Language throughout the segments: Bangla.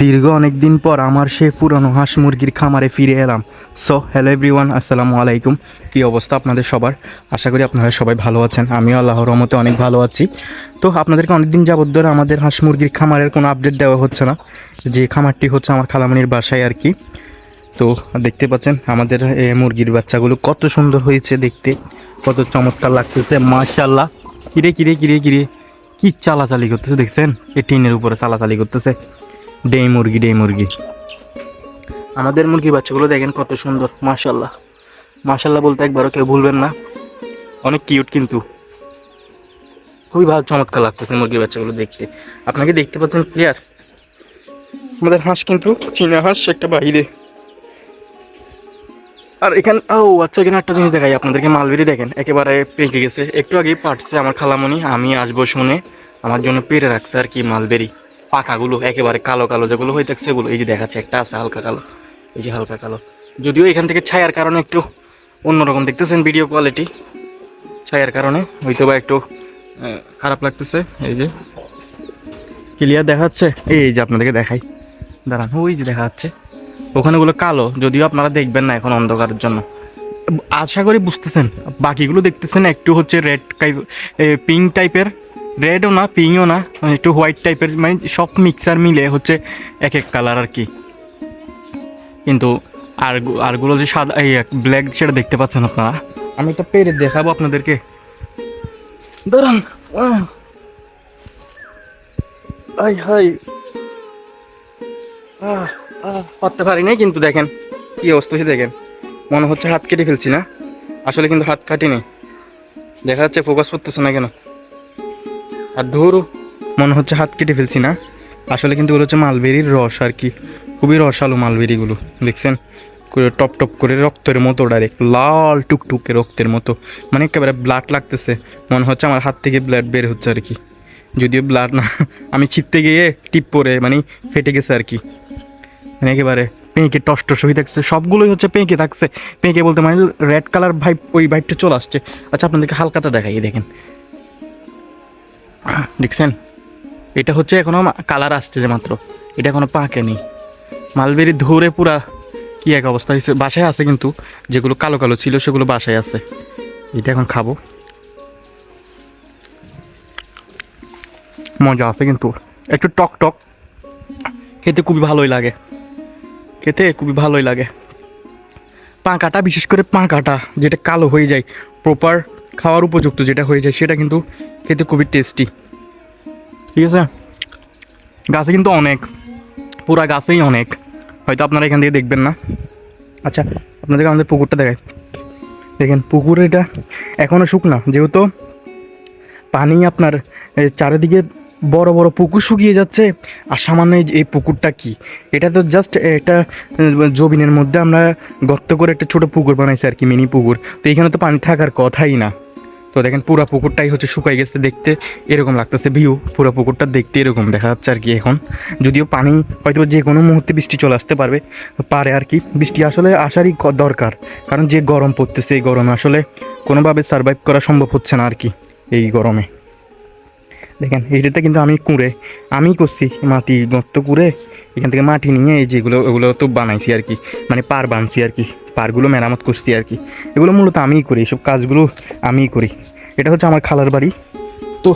দীর্ঘ অনেক দিন পর আমার সেই পুরনো হাঁস মুরগির খামারে ফিরে এলাম। সো হ্যালো এভরিওয়ান আসসালামু আলাইকুম। কী অবস্থা আপনাদের সবার? আশা করি আপনারা সবাই ভালো আছেন। আমিও আল্লাহর রহমতে অনেক ভালো আছি। তো আপনাদেরকে অনেকদিন যাবত ধরে আমাদের হাঁস মুরগির খামারের কোনো আপডেট দেওয়া হচ্ছে না। যে খামারটি হচ্ছে আমার খালামনির বাসায় আর কি। তো দেখতে পাচ্ছেন আমাদের এ, মুরগির বাচ্চাগুলো কত সুন্দর হয়েছে দেখতে। কত চমৎকার লাগতেছে মাশাল্লাহ কিরে কিরে কিরে কিরে। কী চালাচালি করতেছে দেখছেন? এই টিনের উপরে চালাচালি করতেছে। ডেই মুরগি ডেই মুরগি। আমাদের মুরগি বাচ্চাগুলো দেখেন কত সুন্দর মাশাল্লাহ মাশাল্লাহ বলতে একবারও কেউ ভুলবেন না। অনেক কিউট কিন্তু। খুবই ভালো, চমৎকার লাগতেছে মুরগি বাচ্চাগুলো দেখতে। আপনাকে দেখতে পাচ্ছেন ক্লিয়ার আমাদের হাঁস কিন্তু চীনা হাঁস, একটা বাইরে আর এখানে, ও আচ্ছা এখানে একটা জিনিস দেখাই, আপনাদেরকে মালবেরি দেখেন, একেবারে পেকে গেছে। একটু আগেই পাটছে আমার খালামণি আমি আসব শুনে। আমার জন্য পেরে রাখছে আর কি মালবেরি। পাকাগুলো একেবারে কালো কালো যেগুলো হয়ে থাকছে সেগুলো। এই যে দেখাচ্ছে, একটা আছে হালকা কালো। এই যে হালকা কালো। যদিও এখান থেকে ছায়ার কারণে একটু অন্যরকম দেখতেছেন ভিডিও কোয়ালিটি ছায়ার কারণে হয়তো বা একটু খারাপ লাগতেছে। এই যে ক্লিয়ার দেখাচ্ছে। এই যে আপনাদেরকে দেখাই। দাঁড়ান, ওই যে দেখা যাচ্ছে ওখানেগুলো কালো, যদিও আপনারা দেখবেন না এখন অন্ধকারের জন্য। আশা করি বুঝতেছেন। বাকিগুলো দেখতেছেন একটু হচ্ছে রেড টাইপ পিঙ্ক টাইপের রেডও না পিঙ্কও না মানে একটু হোয়াইট টাইপের মানে সব মিক্সার মিলে হচ্ছে এক এক কালার আর কি। কিন্তু আর আরগুলো যে সাদা এই ব্ল্যাক সেটা দেখতে পাচ্ছেন আপনারা? আমি একটা পেরে দেখাবো আপনাদেরকে। দাঁড়ান। হাই আহ, পারতে পারি নাই কিন্তু দেখেন কি অবস্থা দেখেন। মনে হচ্ছে হাত কেটে ফেলছি না। আসলে কিন্তু হাত কাটিনি। দেখা যাচ্ছে ফোকাস করতেছে না কেন। আর ধরু, মনে হচ্ছে হাত কেটে ফেলছি না। আসলে কিন্তু ওগুলো হচ্ছে মালবেরির রস আর কি। খুবই রসালো মালবেরিগুলো, দেখছেন? টপ টপ করে রক্তের মতো ডাইরেক্ট লাল টুকটুকে রক্তের মতো। মানে একেবারে ব্লাড লাগতেছে। মনে হচ্ছে আমার হাত থেকে ব্লাড বের হচ্ছে আর কি। যদিও ব্লাড না, আমি ছিটতে গিয়ে টিপ পরে মানে ফেটে গেছে আর কি। মানে একেবারে পেঁকে টস টস হয়ে থাকছে। সবগুলোই হচ্ছে পেঁকে থাকছে। পেঁকে বলতে মানে রেড কালার ভাইব ওই ভাইবটা চলে আসছে। আচ্ছা আপনাদেরকে হালকাটা দেখাই, দেখেন। দেখছেন? এটা হচ্ছে এখনও কালার আসছে যে মাত্র। এটা এখনও পাকেনি। মালবেরি ধরে পুরা কি এক অবস্থা হয়েছে। বাসায় আছে কিন্তু, যেগুলো কালো কালো ছিল সেগুলো বাসায় আছে। এটা এখন খাব। মজা আছে কিন্তু। একটু টক টক। খেতে খুবই ভালোই লাগে। খেতে খুবই ভালোই লাগে। পাঁকাটা, বিশেষ করে পাঁকাটা, যেটা কালো হয়ে যায় প্রপার খাওয়ার উপযুক্ত যেটা হয়ে যায়, সেটা কিন্তু খেতে খুবই টেস্টি ঠিক আছে? গাছে কিন্তু অনেক, পুরা গাছেই অনেক। হয়তো আপনারা এখান থেকে দেখবেন না। আচ্ছা আপনাদেরকে আমাদের পুকুরটা দেখায় দেখেন, পুকুর এটা এখনও শুকনা। যেহেতু পানি আপনার চারিদিকে বড় বড় পুকুর শুকিয়ে যাচ্ছে। আর সামান্য এই পুকুরটা কি? এটা তো জাস্ট একটা জবিনের মধ্যে আমরা গর্ত করে একটা ছোট পুকুর বানাইছি আর কি, মিনি পুকুর। তো এখানে তো পানি থাকার কথাই না। তো দেখেন পুরো পুকুরটাই হচ্ছে শুকাই গেছে দেখতে, এরকম লাগতেছে ভিউ পুরো পুকুরটা দেখতে এরকম দেখা যাচ্ছে আর কি এখন। যদিও পানি হয়তো যে কোনো মুহূর্তে বৃষ্টি চলে আসতে পারবে, পারে আর কি। বৃষ্টি আসলে আসারই দরকার। কারণ যে গরম পড়তেছে এই গরমে আসলে কোনোভাবে সার্ভাইভ করা সম্ভব হচ্ছে না আর কি, এই গরমে। দেখেন এইটাতে কিন্তু আমি কুঁড়ে আমি করছি মাটি গর্ত কুড়ে, এখান থেকে মাটি নিয়ে এই যেগুলো, ওগুলো তো বানাইছি আর কি মানে পার বানছি আর কি পারগুলো মেরামত করছি আর কি। এগুলো মূলত আমিই করি এইসব কাজগুলো আমিই করি। এটা হচ্ছে আমার খালার বাড়ি। তো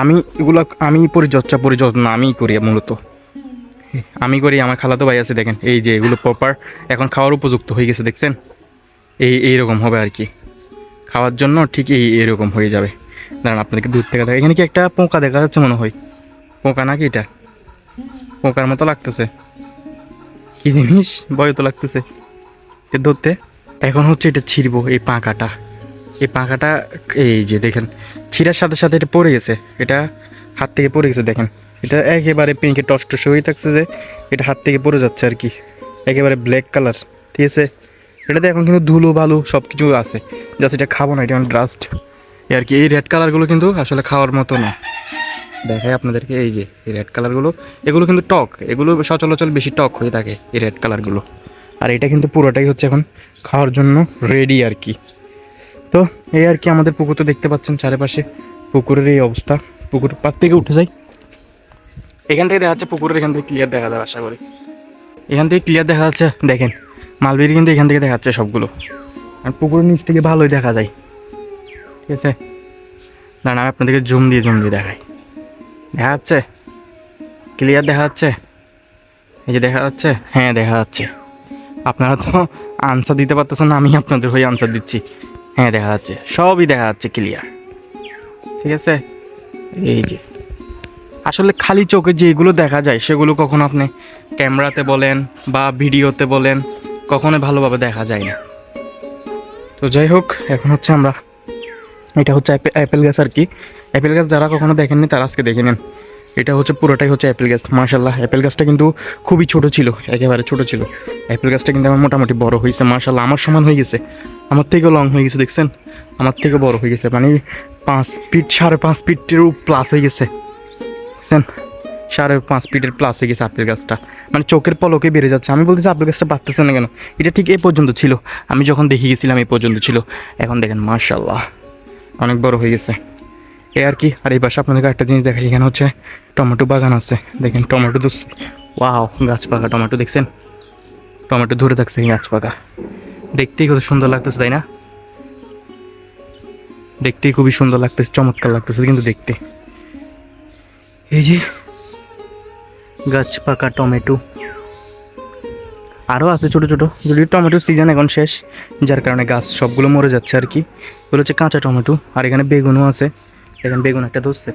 আমি এগুলো, আমি পরিচর্যা পরিযত্ন আমিই করি মূলত। আমি করি, আমার খালাতো ভাই আছে, দেখেন, এই যে এগুলো প্রপার এখন খাওয়ার উপযুক্ত হয়ে গেছে, দেখছেন? এই, এইরকম হবে আর কি। খাওয়ার জন্য ঠিক এই এরকম হয়ে যাবে। দাঁড়ান, আপনাদেরকে দূর থেকে দেখা এখানে কি একটা পোকা দেখা যাচ্ছে মনে হয়? পোকা নাকি এটা? পোকার মতো লাগতেছে। কি জিনিস? ভয় তো লাগতেছে। এটা ধরতে। এখন হচ্ছে এটা ছিঁড়বো, এই পাঁকাটা। এই পাঁকাটা, এই যে দেখেন, ছিঁড়ার সাথে সাথে এটা পড়ে গেছে। এটা হাত থেকে পড়ে গেছে, দেখেন। এটা একেবারে পিঙ্কে টস টস হয়ে থাকছে যে, এটা হাত থেকে পড়ে যাচ্ছে আর কি। একেবারে ব্ল্যাক কালার, ঠিক আছে? এটাতে এখন কিন্তু ধুলো ভালো সব কিছু আছে। জাস্ট এটা খাব না, এটা ডাস্ট আর কি, এই রেড কালারগুলো কিন্তু আসলে খাওয়ার মতো না। দেখাই আপনাদেরকে, এই যে, এই রেড কালারগুলো এগুলো কিন্তু টক, এগুলো সচলাচল বেশি টক হয়ে থাকে, এই রেড কালারগুলো আর এটা কিন্তু পুরোটাই হচ্ছে এখন খাওয়ার জন্য রেডি আর কি। তো, এই আর কি আমাদের পুকুর তো দেখতে পাচ্ছেন চারিপাশে। পুকুরের এই অবস্থা। পুকুর পার থেকে উঠে যাই। এখান থেকে দেখা যাচ্ছে পুকুরের এখান থেকে ক্লিয়ার দেখা যাবে, আশা করি। এখান থেকে ক্লিয়ার দেখা যাচ্ছে, দেখেন। মালবেরি কিন্তু এখান থেকে দেখা যাচ্ছে সবগুলো। আর পুকুরের নিচ থেকে ভালোই দেখা যায়। ঠিক আছে? দাঁড়ান, আমি আপনাদেরকে জুম দিয়ে জুম দিয়ে দেখাই। দেখা যাচ্ছে? ক্লিয়ার দেখা যাচ্ছে? এই যে দেখা যাচ্ছে? হ্যাঁ দেখা যাচ্ছে। আপনারা তো আনসার দিতে পারতেছেন না আমি আপনাদের হয়ে আনসার দিচ্ছি। হ্যাঁ দেখা যাচ্ছে। সবই দেখা যাচ্ছে ক্লিয়ার ঠিক আছে? এই যে। আসলে খালি চোখে যেগুলো দেখা যায়, সেগুলো কখনো আপনি ক্যামেরাতে বলেন বা ভিডিওতে বলেন কখনো ভালোভাবে দেখা যায় না। তো যাই হোক, এখন হচ্ছে আমরা এটা হচ্ছে অ্যাপে- অ্যাপেল গাছ আর কি। অ্যাপেল গাছ যারা কখনো দেখেননি, তারা আজকে দেখে নেন। এটা হচ্ছে পুরোটাই হচ্ছে অ্যাপেল গাছ মার্শাল্লাহ অ্যাপেল গাছটা কিন্তু খুবই ছোট ছিল, একেবারে ছোট ছিল। অ্যাপেল গাছটা কিন্তু আমার মোটামুটি বড় হয়েছে মার্শাল্লাহ আমার সমান হয়ে গেছে। আমার থেকেও লং হয়ে গেছে, দেখছেন? আমার থেকে বড় হয়ে গেছে মানে পাঁচ ফিট সাড়ে পাঁচ ফিটেরও প্লাস হয়ে গেছে। দেখছেন? সাড়ে পাঁচ ফিটের প্লাস হয়ে গেছে আপেল গাছটা। মানে চোখের পলকে বেড়ে যাচ্ছে। আমি বলতেছি আপেল গাছটা বাড়তেছে না কেন? এটা ঠিক এই পর্যন্ত ছিল। আমি যখন দেখে গেছিলাম এই পর্যন্ত ছিল। এখন দেখেন মার্শাল্লাহ অনেক বড় হয়ে গেছে। এ আর কি, আর এই পাশে আপনাদেরকে একটা জিনিস দেখাই এখানে হচ্ছে টমেটো বাগান আছে। দেখেন টমেটো তো ওয়াও, গাছ পাকা টমেটো, দেখছেন? টমেটো ধরে থাকছে গাছ পাকা। দেখতেই কত সুন্দর লাগতেছে, তাই না? দেখতেই খুবই সুন্দর লাগতেছে, চমৎকার লাগতেছে, কিন্তু দেখতে। এই যে, গাছ পাকা টমেটো। আরও আছে ছোটো ছোটো, যদিও টমেটোর সিজন এখন শেষ, যার কারণে গাছ সবগুলো মরে যাচ্ছে আর কি। এগুলো হচ্ছে কাঁচা টমেটো আর এখানে বেগুনও আছে। এখানে বেগুন একটা ধরছে।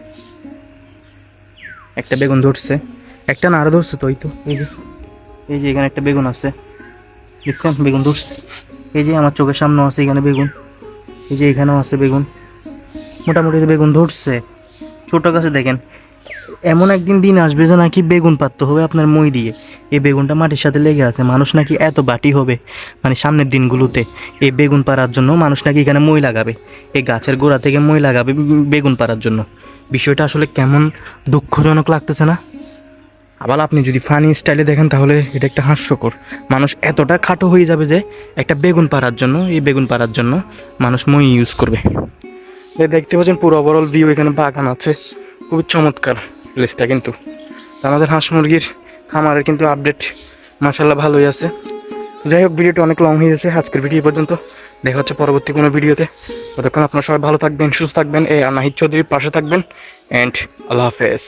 একটা বেগুন ধরছে। একটা না আরও ধরছে তো ওই তো, এই যে এই যে এখানে একটা বেগুন আছে। দেখছেন? বেগুন ধরছে। এই যে আমার চোখের সামনেও আছে এখানে বেগুন। এই যে এখানেও আছে বেগুন। মোটামুটি বেগুন ধরছে। ছোটো গাছে দেখেন এমন একদিন দিন আসবে যে নাকি বেগুন পাততে হবে আপনার মই দিয়ে। এই বেগুনটা মাটির সাথে লেগে আছে, মানুষ নাকি এত বাটি হবে মানে সামনের দিনগুলোতে। এই বেগুন পাড়ার জন্য মানুষ নাকি এখানে মই লাগাবে। এই গাছের গোড়া থেকে মই লাগাবে বেগুন পাড়ার জন্য। বিষয়টা আসলে কেমন দুঃখজনক লাগতেছে না? আবার আপনি যদি ফানি স্টাইলে দেখেন তাহলে এটা একটা হাস্যকর। মানুষ এতটা খাটো হয়ে যাবে যে একটা বেগুন পাড়ার জন্য, এই বেগুন পাড়ার জন্য মানুষ মই ইউজ করবে। দেখতে পাচ্ছেন পুরো ওভারঅল ভিউ এখানে বাগান আছে। খুবই চমৎকার। প্লেসটা কিন্তু। আমাদের হাঁস মুরগির খামারের কিন্তু আপডেট মাসাল্লাহ ভালোই আছে। যাই হোক ভিডিওটা অনেক লং হয়ে গেছে। আজকের ভিডিও পর্যন্ত। দেখা হচ্ছে পরবর্তী কোনো ভিডিওতে ততক্ষণ আপনারা সবাই ভালো থাকবেন, সুস্থ থাকবেন। এ নাহিদ চৌধুরীর পাশে থাকবেন। অ্যান্ড আল্লাহ হাফেজ।